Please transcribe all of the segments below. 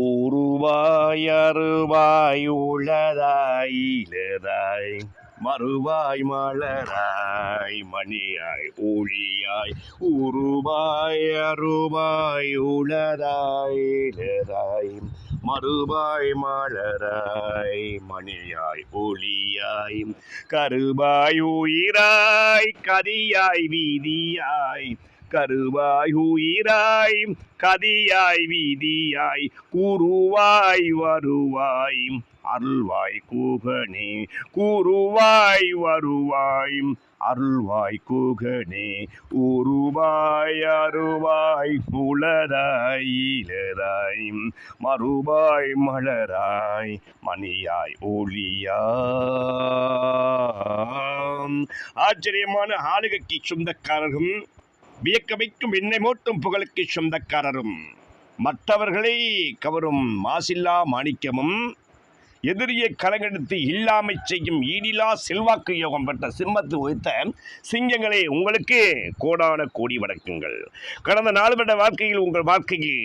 உருவாய் அருவாய் உளதாய் இலதாய் மறுவாய் மலராய் மணியாய் ஒளியாய் உருவாய் அருவாய் உளதாய் இலதாய் மறுபாய் மலராய் மணியாய் ஒளியாய் கருபாய் உயிராய் கதியாய் வீதியாய் கருவாய் உயிராய் கதியாய் வீதியாய் கூறுவாய் வருவாய் அருள்வாய் கூகனே கூறுவாய் வருவாய் அருள்வாய் கூகனே உருவாய் அருவாய் உளதாய் இலதாய் மறுவாய் மலராய் மணியாய் ஒளியா ஆச்சரியமான ஆளுகைக்கு சொந்தக்காரர்கள் வியக்க வைக்கும் மூட்டும் புகழுக்கு சொந்தக்காரரும். மற்றவர்களை கவரும் மாசில்லா மாணிக்கமும் எதிரியை கலங்கெடுத்து இல்லாமை செய்யும் ஈடிலா செல்வாக்கு யோகம் பெற்ற சிம்மத்து வைத்த சிங்கங்களை உங்களுக்கு கோடான கோடி வணக்கங்கள். கடந்த நாலு வருட வாழ்க்கையில் உங்கள் வாழ்க்கையில்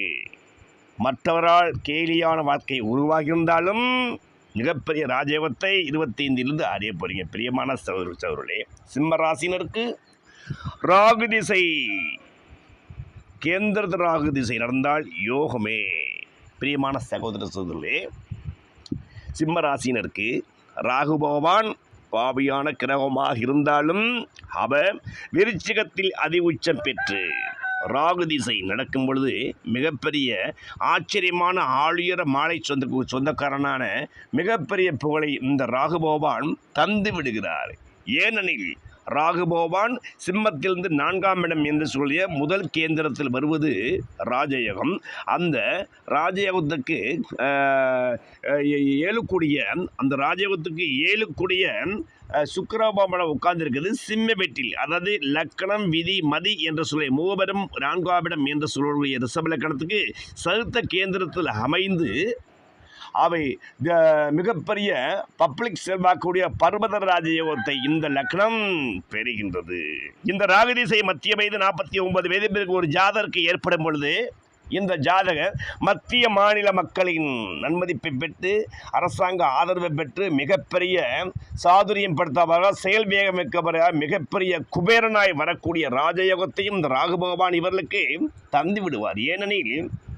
மற்றவரால் கேலியான வாழ்க்கை உருவாகியிருந்தாலும் மிகப்பெரிய ராஜயோகத்தை இருபத்தைந்திலிருந்து அறிய போறீங்க பிரியமான சௌர சௌருளே சிம்ம ராசினருக்கு ராகு திசை. கேந்திர ராகு திசை நடந்தால் யோகமே. பிரியமான சகோதர சகோதரே சிம்ம ராசினருக்கு ராகு பகவான் பாவியான கிரகமாக இருந்தாலும் அவ விருச்சிகத்தில் அதி உச்சம் பெற்று ராகு திசை நடக்கும் பொழுது மிகப்பெரிய ஆச்சரியமான ஆளுயர மாலை சொந்த சொந்தக்காரனான மிகப்பெரிய புகழை இந்த ராகு பகவான் தந்து விடுகிறார். ஏனெனில் ராகு பகவான் சிம்மத்திலிருந்து நான்காம் இடம் என்று சொல்லிய முதல் கேந்திரத்தில் வருவது ராஜயோகம். அந்த ராஜயோகத்துக்கு ஏழுக்கூடிய அந்த ராஜயோகத்துக்கு ஏழுக்கூடிய சுக்கரபாமடம் உட்கார்ந்திருக்கிறது சிம்ம வெட்டில். அதாவது லக்கணம் விதி மதி என்ற சொல்லி மூவரும் நான்காவிடம் என்ற சொல்லக்கூடிய ரிஷப லக்கணத்துக்கு சருத்த கேந்திரத்தில் அமைந்து அவை மிகப்பெரிய பப்ளிக் செல்வாக்குடைய பர்வத ராஜயோகத்தை இந்த லக்னம் பெறுகின்றது. இந்த ராகதிசை மத்திய வயது நாற்பத்தி ஒன்பது வயது பிறகு ஒரு ஜாதருக்கு ஏற்படும் பொழுது இந்த ஜாதகர் மத்திய மாநில மக்களின் நன்மதிப்பை பெற்று அரசாங்க ஆதரவை பெற்று மிகப்பெரிய சாதுரியம் படுத்தவராக செயல் வேகம் மிக்கவராக மிகப்பெரிய குபேரனாய் வரக்கூடிய ராஜயோகத்தையும் இந்த ராகு பகவான் இவர்களுக்கு தந்து விடுவார். ஏனெனில்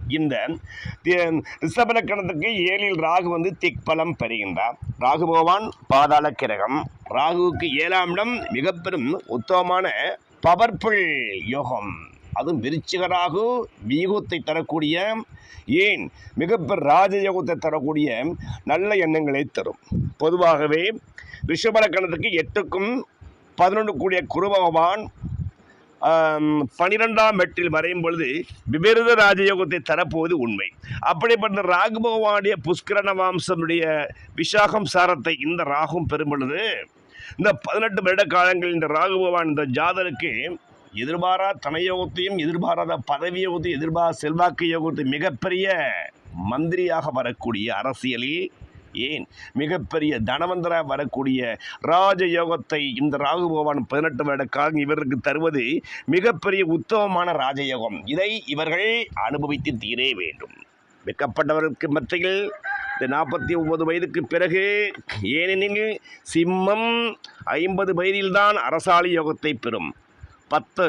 இந்த தி- ரிஷபலக்கணத்துக்கு ஏழில் ராகு வந்து திக்பலம் பெறுகின்றார். ராகு பகவான் பாதாள கிரகம். ராகுவுக்கு ஏழாம் இடம் மிக பெரும் உத்தமமான பவர்ஃபுல் யோகம். அதுவும் விருச்சிகராகு வியூகத்தை வீகத்தை தரக்கூடிய ஏன் மிகப்பெரு ராஜயோகத்தை தரக்கூடிய நல்ல எண்ணங்களை தரும். பொதுவாகவே ரிஷபலக்கணத்துக்கு எட்டுக்கும் பதினொன்று கூடிய குரு பகவான் பனிரெண்டாம் மெட்டில் வரையும் பொழுது விபரீத ராஜயோகத்தை தரப்போவது உண்மை. அப்படிப்பட்ட ராகு பகவானுடைய புஷ்கரண வம்சனுடைய விசாகம் சாரத்தை இந்த ராகும் பெறும் பொழுது இந்த பதினெட்டு வருட காலங்களில் இந்த ராகு பகவான் இந்த ஜாதருக்கு எதிர்பாரா தனயோகத்தையும் எதிர்பாராத பதவி யோகத்தையும் எதிர்பாரா செல்வாக்கு யோகத்தையும் மிகப்பெரிய மந்திரியாக வரக்கூடிய அரசியலில் ஏன்? மிகப்பெரிய தனவந்தரா வரக்கூடிய ராஜயோகத்தை இந்த ராகு பகவான் பதினெட்டு வருட காலம் இவருக்கு தருவது மிகப்பெரிய உத்தமமான ராஜயோகம். இதை இவர்கள் அனுபவித்து தீரே வேண்டும். வெக்கப்பட்டவர்களுக்கு மத்தியில் இந்த நாற்பத்தி ஒன்பது வயதுக்கு பிறகு ஏனெனில் சிம்மம் ஐம்பது வயதில்தான் அரசாளி யோகத்தை பெறும். பத்து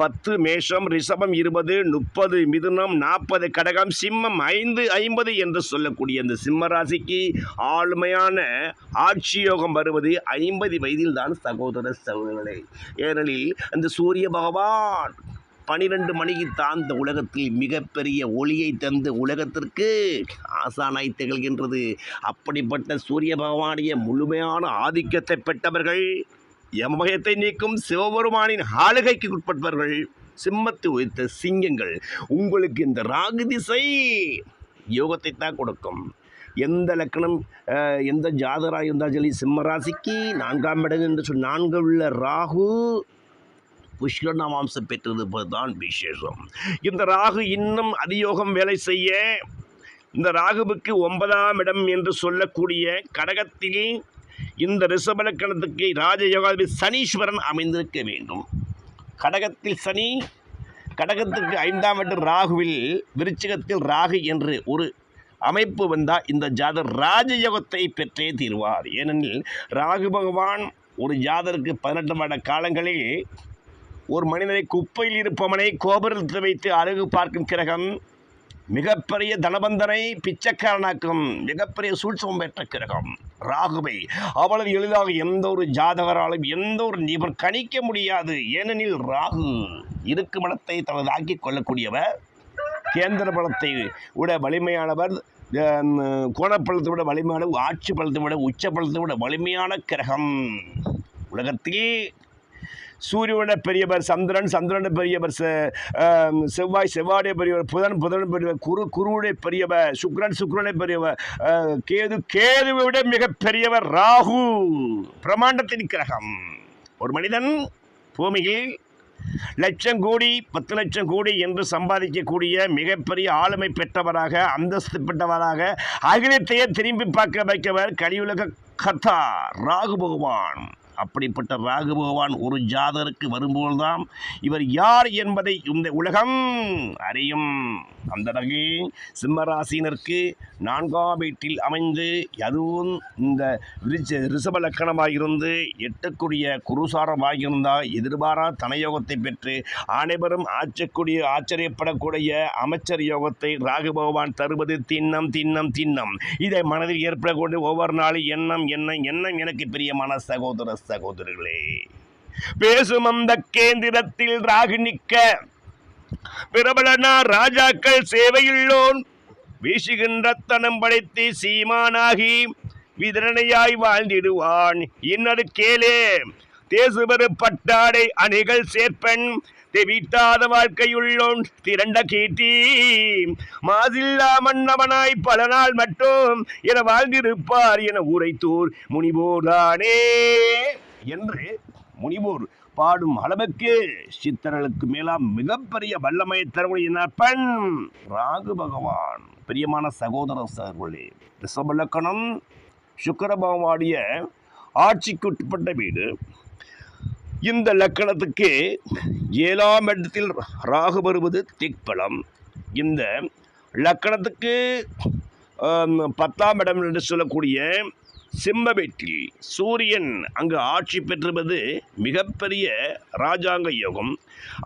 பத்து மேஷம் ரிஷபம் இருபது முப்பது மிதுனம் நாற்பது கடகம் சிம்மம் ஐந்து ஐம்பது என்று சொல்லக்கூடிய இந்த சிம்ம ராசிக்கு ஆளுமையான ஆட்சி யோகம் வருவது ஐம்பது வயதில் தான் சகோதர சகோதரர்களே. ஏனெனில் அந்த சூரிய பகவான் பனிரெண்டு மணிக்கு தான் இந்த உலகத்தில் மிகப்பெரிய ஒளியை தந்து உலகத்திற்கு ஆசானாய் திகழ்கின்றது. அப்படிப்பட்ட சூரிய பகவானுடைய முழுமையான ஆதிக்கத்தை பெற்றவர்கள் யமபயத்தை நீக்கும் சிவபெருமானின் ஆளுகைக்கு உட்பட்டவர்கள் சிம்மத்து உயர்த்த சிங்கங்கள். உங்களுக்கு இந்த ராகு திசை யோகத்தை தான் கொடுக்கும். எந்த லக்கணம் எந்த ஜாதராக இருந்தாலும் சரி சிம்ம ராசிக்கு நான்காம் இடம் என்று சொல் நான்கு உள்ள ராகு புஷ்கரண மாம்சம் பெற்றது தான் விசேஷம். இந்த ராகு இன்னும் அதியோகம் வேலை செய்ய இந்த ராகுவுக்கு ஒன்பதாம் இடம் என்று சொல்லக்கூடிய கடகத்தில் இந்த ரிஷபலக்கணத்துக்கு ராஜயோகாதிபதி சனீஸ்வரன் அமைந்திருக்க வேண்டும். கடகத்தில் சனி கடகத்துக்கு ஐந்தாம் இடம் ராகுவில் விருச்சிகத்தில் ராகு என்று ஒரு அமைப்பு வந்தால் இந்த ஜாதர் ராஜயோகத்தை பெற்றே தீர்வார். ஏனெனில் ராகு பகவான் ஒரு ஜாதருக்கு பதினெட்டு வருட காலங்களில் ஒரு மனிதனை குப்பையில் இருப்பவனை கோபுரத்தில் வைத்து அழகு பார்க்கும் கிரகம் மிகப்பெரிய தனபந்தனை பிச்சைக்காரனாக்கும் மிகப்பெரிய சூழ்ச்சம் பெற்ற கிரகம் ராகுவை அவ்வளவு எளிதாக எந்த ஒரு ஜாதகராலும் எந்த ஒரு நிபர் கணிக்க முடியாது. ஏனெனில் ராகு இருக்கு மனத்தை தனது ஆக்கிக் கொள்ளக்கூடியவர். கேந்திர பலத்தை விட வலிமையானவர். கோணப்பழத்தை விட வலிமையான ஆட்சி பலத்தை விட உச்ச பலத்தை விட வலிமையான கிரகம். உலகத்தையே சூரியனோட பெரியவர் சந்திரன் சந்திரனோட பெரியவர் செ- செவ்வாய் செவ்வாடைய பெரியவர் புதன் புதன் பெரியவர் குரு குருவுடைய பெரியவர் சுக்ரன் சுக்ரனை பெரியவர் கேது கேதுவை விட மிக பெரியவர் ராகு. பிரமாண்டத்தின் கிரகம் ஒரு மனிதன் பூமியில் லட்சம் கோடி பத்து லட்சம் கோடி என்று சம்பாதிக்கக்கூடிய மிகப்பெரிய ஆளுமை பெற்றவராக அந்தஸ்து பெற்றவராக அகிலத்தையே திரும்பி பார்க்க வைக்கவர் கலியுலக கதா ராகு பகவான். அப்படிப்பட்ட ராகு பகவான் ஒரு ஜாதருக்கு வரும்போதுதான் இவர் யார் என்பதை இந்த உலகம் அறியும். அந்த வகையில் சிம்மராசினருக்கு நான்காம் வீட்டில் அமைந்து அதுவும் இந்த ரிச்ச ரிஷப லக்கணமாக இருந்து எட்டக்கூடிய குருசாரமாக இருந்தால் எதிர்பாரா தனயோகத்தை பெற்று அனைவரும் ஆச்சக்கூடிய ஆச்சரியப்படக்கூடிய அமைச்சர் யோகத்தை ராகு பகவான் தருவது திண்ணம் திண்ணம் திண்ணம். இதை மனதில் ஏற்படக்கூடிய ஒவ்வொரு நாளும் எண்ணம் எண்ணம் எண்ணம் எனக்கு பிரியமான சகோதர சகோதரர்களே பேசும் அந்த கேந்திரத்தில் ராகு நிற்க பிரபலனா ராஜாக்கள் சேவையுள்ளோன். வீசுகின்ற தனம் படைத்து சீமானாகி விதரணையாய் வாழ்ந்திடுவான். இன்னொரு கேளே தேசுவது பட்டாடை அணிகள் சேர்ப்பன் தெவிட்டாத வாழ்க்கையுள்ளோன் திரண்ட கீர்த்தி. மாதில்லா மன்னவனாய் பல நாள் மட்டும் என வாழ்ந்திருப்பார் என உரைத்தோர் முனிவோர்தானே. என்று முனிவோர் பாடும் அளவுக்கு சித்தர்களுக்கு மேலாம் மிகப்பெரிய வல்லமை தரக்கூடிய நற்பன் ராகு பகவான். பிரியமான சகோதர சகோதரர்களே ரிஷபலக்கணம் சுக்கர பகவானுடைய ஆட்சிக்கு உட்பட்ட வீடு. இந்த லக்கணத்துக்கு ஏழாம் இடத்தில் ராகு வருவது திக்பலம். இந்த லக்கணத்துக்கு பத்தாம் இடம் என்று சொல்லக்கூடிய சிம்ம வீட்டில் சூரியன் அங்கு ஆட்சி பெற்றுவது மிகப்பெரிய ராஜாங்க யோகம்.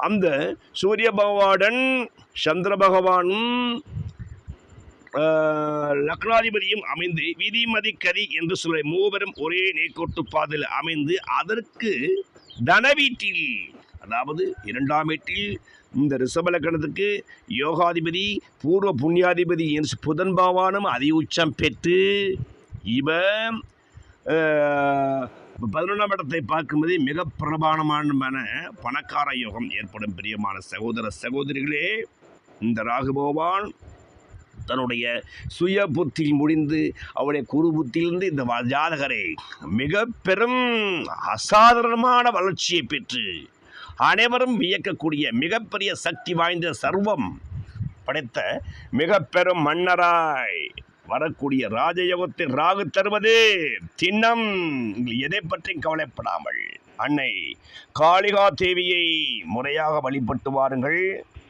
அந்த சூரிய பகவானுடன் சந்திர பகவானும் லக்னாதிபதியும் அமைந்து விதிமதி கதி என்று சொல்ல மூவரும் ஒரே நேர்கோட்டு பாதையில் அமைந்து அதற்கு தனவீட்டில் அதாவது இரண்டாம் வீட்டில் இந்த ரிஷபலக்கணத்துக்கு யோகாதிபதி பூர்வ புண்ணியாதிபதி என் புதன் பாவானும் அதி உச்சம் பெற்று இவன் பதினொன்றாம் இடத்தை பார்க்கும்போது மிக பிரபானமான பணக்கார யோகம் ஏற்படும் பிரியமான சகோதர சகோதரிகளே. இந்த ராகுபோவான் தன்னுடைய சுய புத்தியில் முடிந்து அவருடைய குரு புத்தியிலிருந்து இந்த ஜாதகரை மிக பெரும் அசாதாரணமான வளர்ச்சியை பெற்று அனைவரும் வியக்கக்கூடிய மிகப்பெரிய சக்தி வாய்ந்த சர்வம் படைத்த மிக பெரும் மன்னராய் வரக்கூடிய ராஜயோகத்தை ராகு தருவது தின்னம் எதை பற்றியும் கவலைப்படாமல் அன்னை காளிகா தேவியை முறையாக வழிபட்டு வாருங்கள்.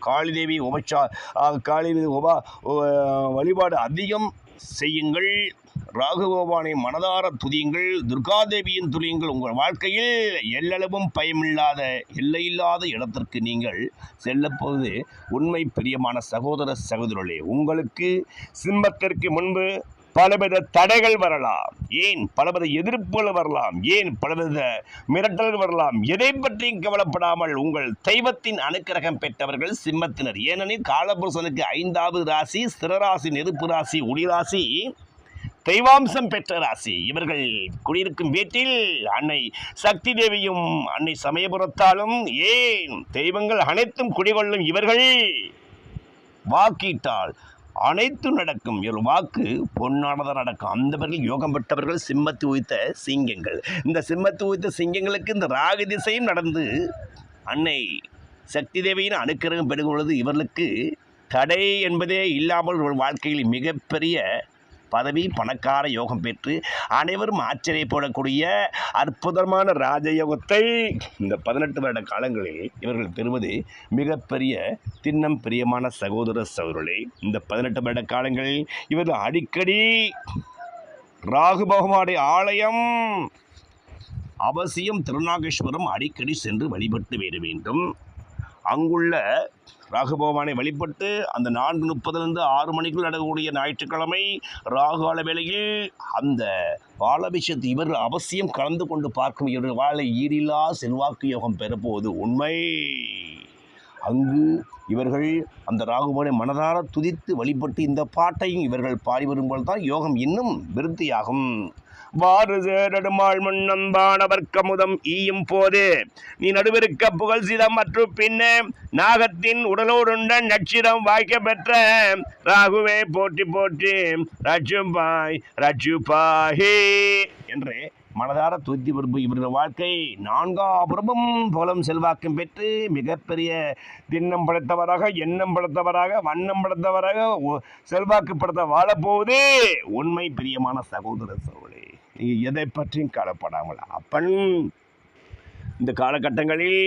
காளி தேவி உபச்சா காளிதேவி காளி தேவி உபா வழிபாடு அதிகம் செய்யுங்கள். ராகுகோபானை மனதார துதியுங்கள். துர்காதேவியின் துதியுங்கள் உங்கள் வாழ்க்கையில் எல்லளவும் பயமில்லாத எல்லையில்லாத இடத்திற்கு நீங்கள் செல்லப்போது உண்மை பிரியமான சகோதர சகோதரர்களே. உங்களுக்கு சிம்மத்திற்கு முன்பு பலவித தடைகள் வரலாம். ஏன்? பலவித எதிர்ப்புகள் வரலாம். ஏன்? பலவித மிரட்டல்கள் வரலாம். எதை பற்றியும் கவலைப்படாமல் உங்கள் தெய்வத்தின் அனுக்கிரகம் பெற்றவர்கள் சிம்மத்தினர். ஏனெனில் காலபுருஷனுக்கு ஐந்தாவது ராசி ஸ்திரராசி நெருப்பு ராசி ஒளிராசி தெய்வாம்சம் பெற்ற ராசி. இவர்கள் குடியிருக்கும் வீட்டில் அன்னை சக்தி தேவியும் அன்னை சமயபுரத்தாலும் ஏன்? தெய்வங்கள் அனைத்தும் குடிகொள்ளும் இவர்கள் வாக்கிட்டால் அனைத்தும் நடக்கும். ஒரு வாக்கு பொன்னானதாக நடக்கும். அந்தவர்கள் யோகம் பெற்றவர்கள் சிம்மத்து உய்த்த சிங்கங்கள். இந்த சிம்மத்து உய்த்த சிங்கங்களுக்கு இந்த ராகு திசையும் நடந்து அன்னை சக்தி தேவியின் அனுக்கிரகம் பெறும் பொழுது இவர்களுக்கு தடை என்பதே இல்லாமல் ஒரு வாழ்க்கையில் மிகப்பெரிய பதவி பணக்கார யோகம் பெற்று அனைவரும் ஆச்சரியப்படக்கூடிய அற்புதமான ராஜயோகத்தை இந்த பதினெட்டு வருட காலங்களில் இவர்கள் பெறுவது மிகப்பெரிய தின்னம் பிரியமான சகோதர சகோதரர்களே இந்த பதினெட்டு வருட காலங்களில் இவர்கள் அடிக்கடி ராகு பகவானுடைய ஆலயம் அவசியம் திருநாகேஸ்வரம் அடிக்கடி சென்று வழிபட்டு வர வேண்டும். அங்குள்ள ராகு பகவானை வழிபட்டு அந்த நான்கு முப்பதுலேருந்து ஆறு மணிக்குள் நடக்கக்கூடிய ஞாயிற்றுக்கிழமை ராகுகால வேளையில் அந்த பாலபிஷத்து இவர் அவசியம் கலந்து கொண்டு பார்க்கும் இவர் வாழை ஈரில்லா செல்வாக்கு யோகம் பெறப்போவது உண்மை. அங்கு இவர்கள் அந்த ராகுபவனை மனதார துதித்து வழிபட்டு இந்த பாட்டையும் இவர்கள் பாடி வரும்போது தான் யோகம் இன்னும் விருத்தியாகும். வாறு சேரடுமாள் முன்னம்பானவர் கமுதம் ஈயும் போது நீ நடுவிருக்க புகழ் சிதம் மற்றும் பின்னே நாகத்தின் உடலோடுண்ட நட்சிடம் வாய்க்க பெற்ற ராகுவே போற்றி பாய் ரஜுபாய் ரஜுபாஹே என்று மனதார துதி பிறப்பு இவரது வாழ்க்கை. நான்காபுரமும் புலம் செல்வாக்கம் பெற்று மிகப்பெரிய திண்ணம் படைத்தவராக எண்ணம் படைத்தவராக வண்ணம் படைத்தவராக ஒ- செல்வாக்கு படுத்த வாழப்போவதே உண்மை பிரியமான சகோதர சோழே நீங்கள் எதை பற்றியும் கவலைப்படாமல் அப்பன் இந்த காலகட்டங்களில்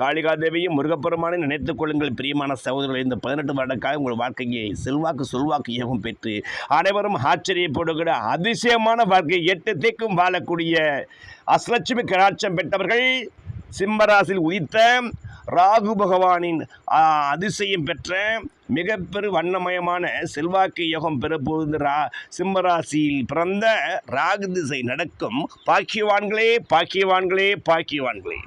காளிகாதேவியும் முருகப்பெருமானை நினைத்துக் கொள்ளுங்கள். பிரியமான சகோதரர்கள் இந்த பதினெட்டு வருடக்காக உங்கள் வாழ்க்கையை செல்வாக்கு சொல்வாக்கு யோகம் பெற்று அனைவரும் ஆச்சரியப்படுகிற அதிசயமான வாழ்க்கை எட்டு தேக்கும் வாழக்கூடிய அஸ்லட்சுமி கடாட்சம் பெற்றவர்கள் சிம்மராசில் உதித்த ராகு பகவானின் அதிசயம் பெற்ற மிகப்பெரு வண்ணமயமான செல்வாக்கு யோகம் பெறப்போகுது ரா சிம்மராசியில் பிறந்த ராகு திசை நடக்கும். பாக்கியவான்களே பாக்கியவான்களே பாக்கியவான்களே.